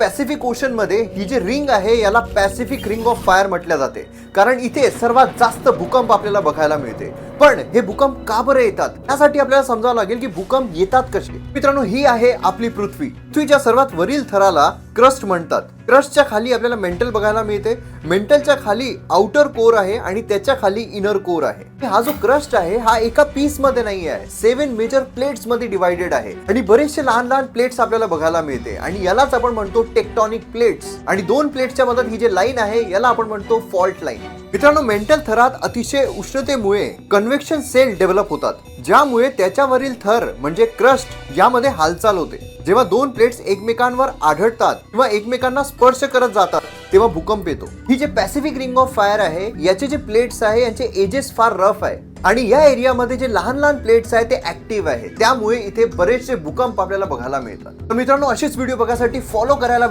Pacific ओशनमध्ये ही जी ring आहे याला Pacific ring of fire म्हटल्या जाते. कारण इथे सर्वात जास्त भूकंप आपल्याला बघायला मिळते. पण हे भूकंप का बरं येतात? त्यासाठी आपल्याला समजावं लागेल की भूकंप येतात कसे? मित्रांनो ही आहे आपली पृथ्वी. पृथ्वीच्या सर्वात वरील थराला क्रस्ट म्हणतात. क्रस्टच्या खाली आपल्याला मेंटल बघायला मिळते. मेंटलच्या खाली आउटर कोर आहे आणि त्याच्याखाली इनर कोर आहे. हा जो क्रस्ट आहे हा एका पीसमध्ये नाही आहे सेव्हन मेजर प्लेट्समध्ये डिवायडेड आहे. आणि बरेचसे लहान लहान प्लेट्स आपल्याला बघायला मिळते. आणि यालाच आपण म्हणतो टेक्टॉनिक प्लेट्स आणि दोन प्लेट्सच्या मदत ही जे लाईन आहे याला आपण म्हणतो फॉल्ट लाईन मित्रांनो मेंटल थरात अतिशय उष्णतेमुळे कन्व्हेक्शन सेल डेव्हलप होतात. ज्यामुळे त्याच्यावरील थर म्हणजे क्रस्ट यामध्ये हालचाल होते. जेव्हा दोन प्लेट्स एकमेकांवर आढळतात किंवा एकमेकांना स्पर्श करत जातात तेव्हा भूकंप येतो. ही जे पॅसिफिक रिंग ऑफ फायर आहे याचे जे प्लेट्स आहे यांचे एजेस फार रफ आहे. आणि या एरियामध्ये जे लहान लहान प्लेट्स आहेत ते ऍक्टिव्ह आहे. त्यामुळे इथे बरेचसे भूकंप आपल्याला बघायला मिळतात. तर मित्रांनो असेच व्हिडिओ बघायसाठी फॉलो करायला